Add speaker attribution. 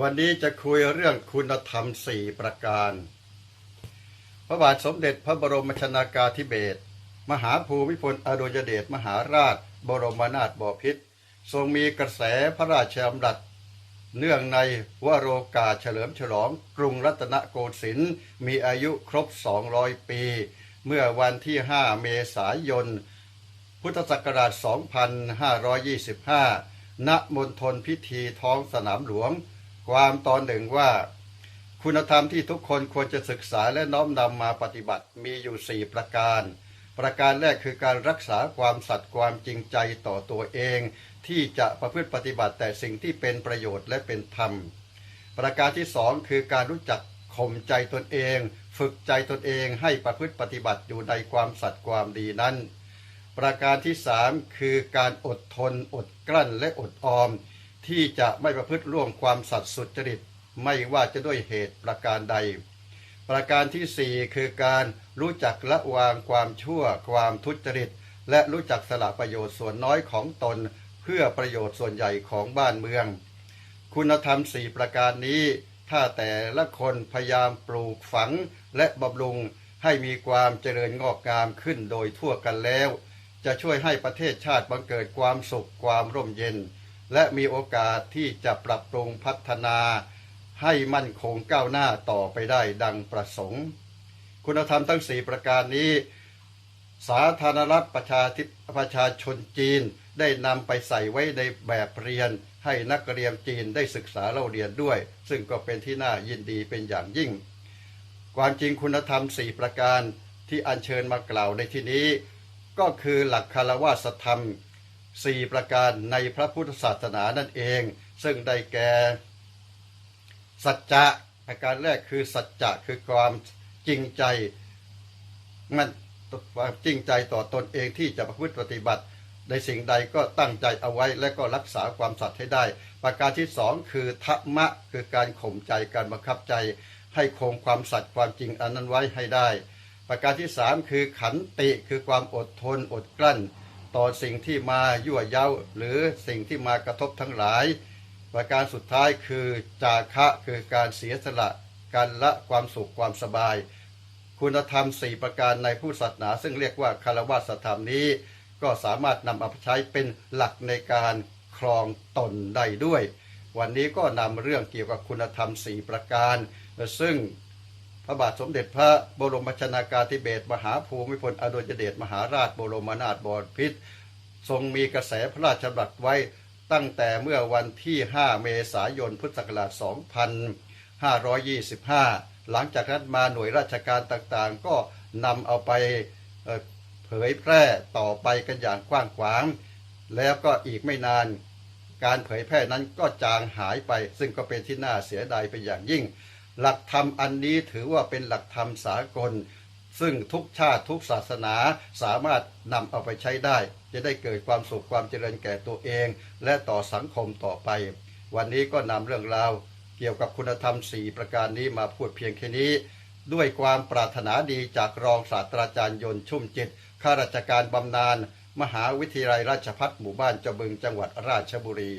Speaker 1: วันนี้จะคุยเรื่องคุณธรรมสี่ประการ พระบาทสมเด็จพระบรมชนากาธิเบศรมหาภูมิพลอดุยเดชมหาราช บรมนาถบพิตรทรงมีกระแสพระราชดำรัสเนื่องในวโรกาเฉลิมฉลองกรุงรัตนโกสินทร์มีอายุครบ 200 ปี เมื่อวันที่ 5 เมษายน พุทธศักราช 2525 ณ มณฑลพิธีท้องสนามหลวง ความตอนหนึ่งว่า คุณธรรมที่ทุกคนควรจะศึกษาและน้อมนำมาปฏิบัติมีอยู่4ประการ ประการแรกคือการรักษาความสัตย์ความจริงใจต่อตัวเอง ที่จะประพฤติปฏิบัติแต่สิ่งที่เป็นประโยชน์และเป็นธรรม ประการที่สองคือการรู้จักข่มใจตนเอง ฝึกใจตนเองให้ประพฤติปฏิบัติอยู่ในความสัตย์ความดีนั้น ประการที่สามคือการอดทนอดกลั้นและอดออม ที่จะไม่ประพฤติล่วงความสัตย์สุจริต ไม่ว่าจะด้วยเหตุประการใด ประการที่สี่คือการรู้จักละวางความชั่ว ความทุจริต และรู้จักสละประโยชน์ส่วนน้อยของตน เพื่อประโยชน์ส่วนใหญ่ของบ้านเมือง คุณธรรมสี่ประการนี้ ถ้าแต่ละคนพยายามปลูกฝังและบำรุงให้มีความเจริญงอกงามขึ้นโดยทั่วกันแล้ว จะช่วยให้ประเทศชาติบังเกิดความสุขความร่มเย็น และมีโอกาสที่จะปรับปรุงพัฒนาให้มั่นคงก้าวหน้าต่อไปได้ดังประสงค์ คุณธรรมทั้งสี่ประการนี้ สาธารณรัฐประชาธิประชาชนจีนได้นำไปใส่ไว้ในแบบเรียน ให้นักเรียนจีนได้ศึกษาเล่าเรียนด้วย ซึ่งก็เป็นที่น่ายินดีเป็นอย่างยิ่ง ความจริงคุณธรรมสี่ประการที่อัญเชิญมากล่าวในที่นี้ ก็คือหลักคารวะธรรม สี่ประการในพระพุทธศาสนานั่นเอง ซึ่งได้แก่ สัจจะประการแรกคือสัจจะคือความจริงใจมันความจริงใจต่อตนเองที่จะประพฤติปฏิบัติ ในสิ่งใดก็ตั้งใจเอาไว้และก็รักษาความสัตย์ให้ได้ ประการที่สองคือธรรมะคือการข่มใจการบังคับใจ ให้คงความสัตย์ความจริงอันนั้นไว้ให้ได้ ประการที่สามคือขันติคือความอดทนอดกลั้น ต่อสิ่งที่มายั่วเย้าหรือสิ่งที่มากระทบทั้งหลาย ประการสุดท้ายคือจาคะคือการเสียสละการละความสุขความสบาย คุณธรรม 4 ประการในผู้ศาสนา ซึ่งเรียกว่าคารวะธรรมนี้ ก็สามารถนำเอาไปใช้เป็นหลักในการครองตนได้ด้วย วันนี้ก็นำเรื่องเกี่ยวกับคุณธรรม 4 ประการ ซึ่ง พระบาทสมเด็จพระบรมชนากาธิเบศมหาภูมิพลอดุลยเดชมหาราชบรมนาถบพิตรทรงมีกระแสพระราชดำรัสไว้ตั้งแต่เมื่อวันที่ 5 เมษายนพุทธศักราช 2525 หลังจากนั้นมาหน่วยราชการต่างๆ ก็นำเอาไปเผยแพร่ต่อไปกันอย่างกว้างขวาง แล้วก็อีกไม่นานการเผยแพร่นั้นก็จางหายไป ซึ่งก็เป็นที่น่าเสียดายเป็นอย่างยิ่ง หลักธรรมอันนี้ถือว่าเป็นหลักธรรมสากล ซึ่งทุกชาติทุกศาสนาสามารถนำเอาไปใช้ได้ จะได้เกิดความสุขความเจริญแก่ตัวเอง และต่อสังคมต่อไป วันนี้ก็นำเรื่องราวเกี่ยวกับคุณธรรม4ประการนี้มาพูดเพียงแค่นี้ ด้วยความปรารถนาดีจากรองศาสตราจารย์ยนต์ชุ่มจิตข้าราชการบำนาญมหาวิทยาลัยราชภัฏหมู่บ้านจบึงจังหวัดราชบุรี